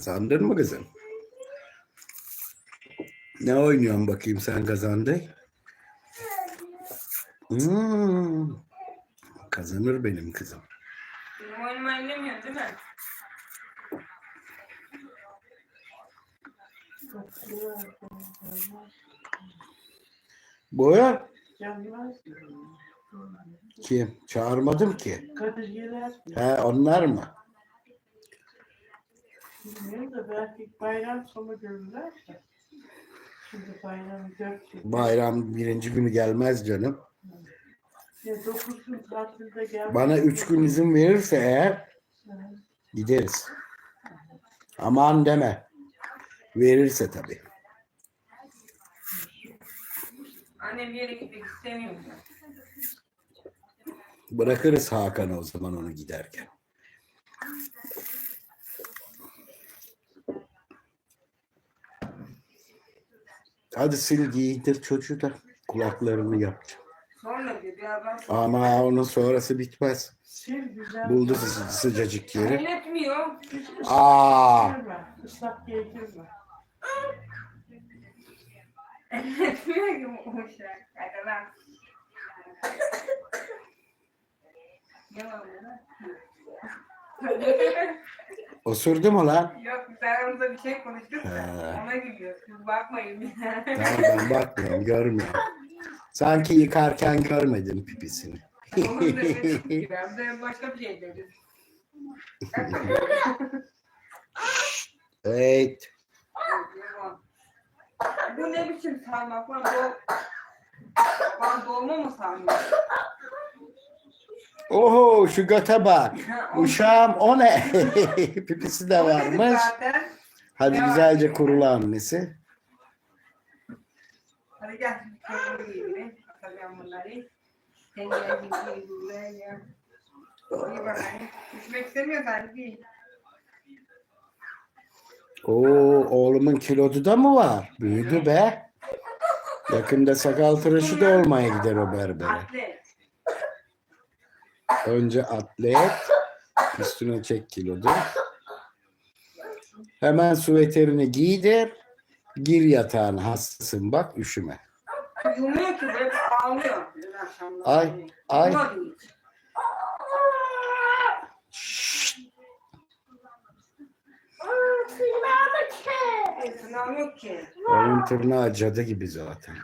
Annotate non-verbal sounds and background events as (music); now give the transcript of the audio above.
Kazandın mı kızım? Ne oynuyorsun bakayım sen kazandın? Hmm. Kazanır benim kızım. Benim oyunumu ellemiyor değil mi? Boya kim? Çağırmadım ki. He onlar mı? Bilmiyorum da belki bayram sonu görürler de. Şimdi bayram dört gün. Bayram birinci günü gelmez canım. Ya dokuz gün tatilde gelmez. Bana üç gün izin verirse eğer gideriz. Aman deme. Verirse tabii. Annem bir yere gitmek istemiyor. Bırakırız Hakan'a o zaman onu giderken. Hadi sil giydir çocuğu da kulaklarını yapacağım. Sonra Ama onun sonrası bitmez. Güzel. Buldu sı- sıcacık yeri. Aa. Islak ki şey. Hadi lan. Ne var burada? Osurdu mu lan? Yok biz aramızda bir şey konuştuk da He. ona gidiyor. Siz bakmayın. Tamam ben bakmıyorum, görmüyorum. Sanki yıkarken görmedim pipisini. Onun da gibi. Hem de başka bir şey deriz. Evet. Bu ne biçim sarmak lan? Bu Bana dolma mı sarmak? Oho şu göte bak. (laughs) Uşağım o ne? (laughs) Pipisi de varmış. Hadi güzelce kurula annesi. Hadi gel. Oo oğlumun kilodu da mı var? Büyüdü be. Yakında sakal tıraşı da olmaya gider o berbere. Önce atlet, üstüne çek kilodu. Hemen süveterini giydir. Gir yatağına hastasın bak üşüme. Yumuyor ki böyle ağlıyor. Ay, ay. Tırnağım yok ki. Onun tırnağı cadı gibi zaten.